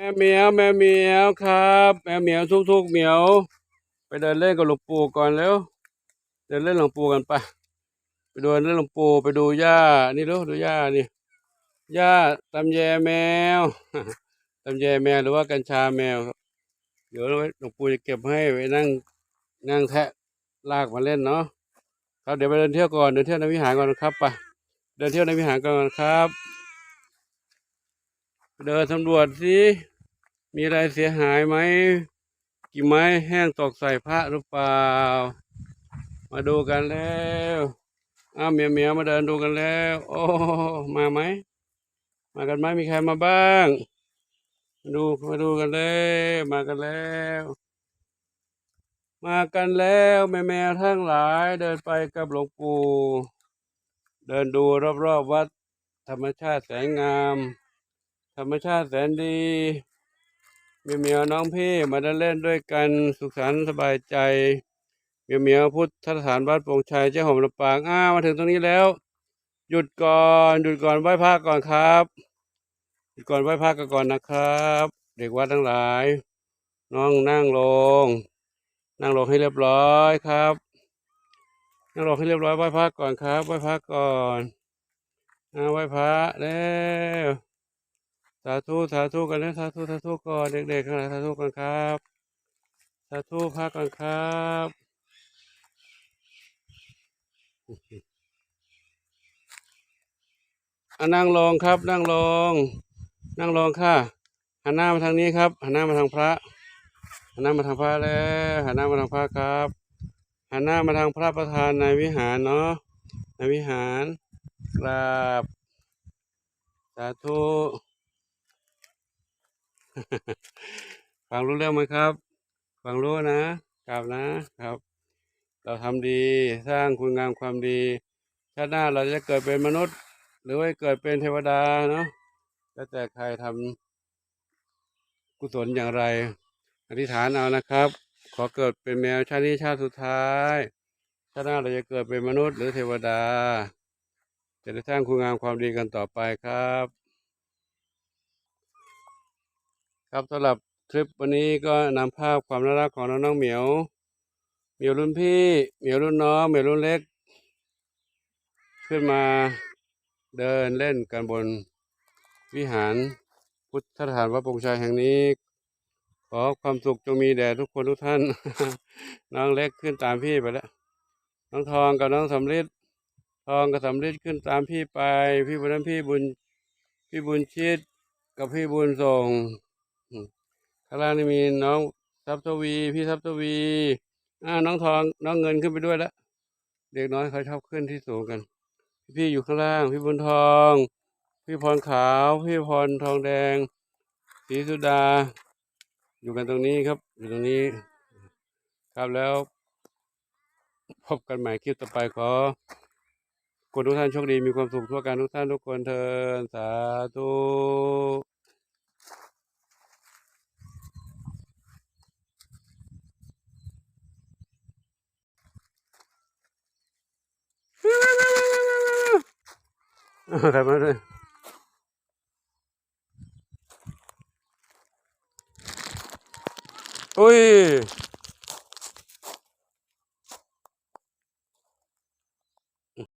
แม่เหมียวแม่เหมียวครับ แม่เหมียวทุกๆเหมียว ไปเดินเล่นกับหลวงปู่ก่อนแล้ว เดินเล่นหลวงปู่กันไปไปดูเล่นหลวงปู่ไปดูย่านี่ลูกดูย่านี่ย่าตำแยแมวตำแยแมวหรือว่ากัญชาแมวครับเดี๋ยวหลวงปู่จะเก็บให้ไว้นั่งนั่งแทะลากมาเล่นเนาะครับเดี๋ยวไปเดินเที่ยวก่อนเดินเที่ยวในวิหารก่อนครับไปเดินเที่ยวในวิหารก่อนครับเดินสำรวจสิ มีอะไรเสียหายไหมกี่ไม้แห้งตกใส่พระหรือเปล่า มาดูกันแล้วอ้าวเมียเมียมาเดินดูกันแล้ว โอ้มาไหมมากันไหมมีใครมาบ้าง มาดูมาดูกันแล้วมากันแล้ว มากันแล้วแม่แมวทั้งหลายเดินไปกับหลวงปู่เดินดูรอบๆวัด ธรรมชาติแสนงาม ธรรมชาติแสนดี เมียวเมียวน้องพี่มาเดินเล่นด้วยกันสุขสันต์สบายใจ เมียวเมียวพุทธสถานวัดโป่งชัยเจ้าหอมลำปางอ้ามาถึงตรงนี้แล้ว หยุดก่อนหยุดก่อนไหว้พระก่อนครับ หยุดก่อนไหว้พระก,ก่อนนะครับ เด็กวัดทั้งหลาย น้องนั่งลง นั่งลงให้เรียบร้อยครับ นั่งลงให้เรียบร้อยไหว้พระก่อนครับไหว้พระก่อนอ่าไหว้พระแล้ว สาธุสาธุกันนะสาธุสาธุก่อนเด็กๆทั้งหลายสาธุก่อนครับสาธุพระก่อนครับอนั่งลงครับ นั่งลงนั่งลงค่ะหันหน้ามาทางนี้ครับหันหน้ามาทางพระหันหน้ามาทางพระแล้วหันหน้ามาทางพระครับหันหน้ามาทางพระประธานในวิหารเนาะในวิหารกราบสาธุ ฟังรู้เรื่องไหมครับ ฟังรู้นะกราบนะครับ เราทำดีสร้างคุณงามความดี ชาติหน้าเราจะเกิดเป็นมนุษย์ หรือว่าเกิดเป็นเทวดาเนาะแล้วแต่ใครทำกุศลอย่างไร อธิษฐานเอานะครับ ขอเกิดเป็นแมวชาตินี้ชาติสุดท้ายชาติหน้าเราจะเกิดเป็นมนุษย์หรือเทวดา จะได้สร้างคุณงามความดีกันต่อไปครับ ครับสำหรับคลิปวันนี้ก็นำภาพความน่ารักของน้องน้องๆเหมียว เหมียวรุ่นพี่ เหมียวรุ่นน้อง เหมียวรุ่นเล็ก ขึ้นมาเดินเล่นกันบนวิหารพุทธสถานวัดปงชัยแห่งนี้ ขอความสุขจงมีแด่ทุกคนทุกท่าน น้องเล็กขึ้นตามพี่ไปแล้ว น้องทองกับน้องสำลิดทองกับสำลิดขึ้นตามพี่ไป พี่บุญนั้นพี่บุญ พี่บุญชิดกับพี่บุญส่ง ข้างล่างนี่มีน้องทรัพย์ทวี พี่ทรัพย์ทวีอ่าน้องทองน้องเงินขึ้นไปด้วยแล้วเด็กน้อยเขาชอบขึ้นที่สูงกัน พี่อยู่ข้างล่าง พี่บุญทอง พี่พรขาว พี่พรทองแดงศรีสุดา อยู่กันตรงนี้ครับ อยู่ตรงนี้ ครับแล้วพบกันใหม่คลิปต่อไปขอคุณทุกท่านโชคดีมีความสุขทั่วกันทุกท่านทุกคนเทินสาธุ ใครมาด้วยอุ้ย